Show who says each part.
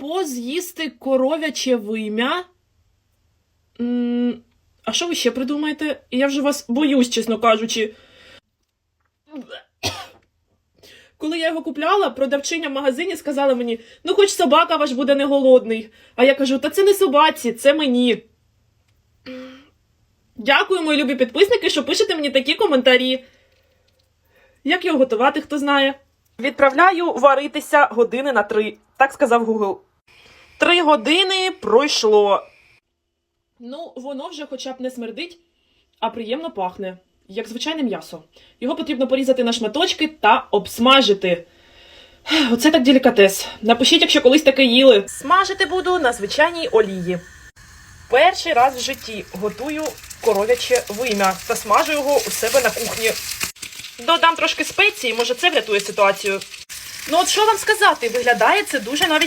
Speaker 1: бос з'їсти коров'яче вим'я. А що ви ще придумаєте? Я вже вас боюсь, чесно кажучи. Коли я його купляла, продавчиня в магазині сказала мені: ну, хоч собака ваш буде не голодний. А я кажу: та це не собаці, це мені. Дякую, мої любі підписники, що пишете мені такі коментарі. Як його готувати, хто знає? Відправляю варитися години на три, так сказав Google. Три години пройшло. Ну, воно вже хоча б не смердить, а приємно пахне, як звичайне м'ясо. Його потрібно порізати на шматочки та обсмажити. Оце так делікатес. Напишіть, якщо колись таке їли. Смажити буду на звичайній олії. Перший раз в житті готую коров'яче вим'я та смажу його у себе на кухні. Додам трошки спеції, може це врятує ситуацію. Ну от що вам сказати, виглядає це дуже навіть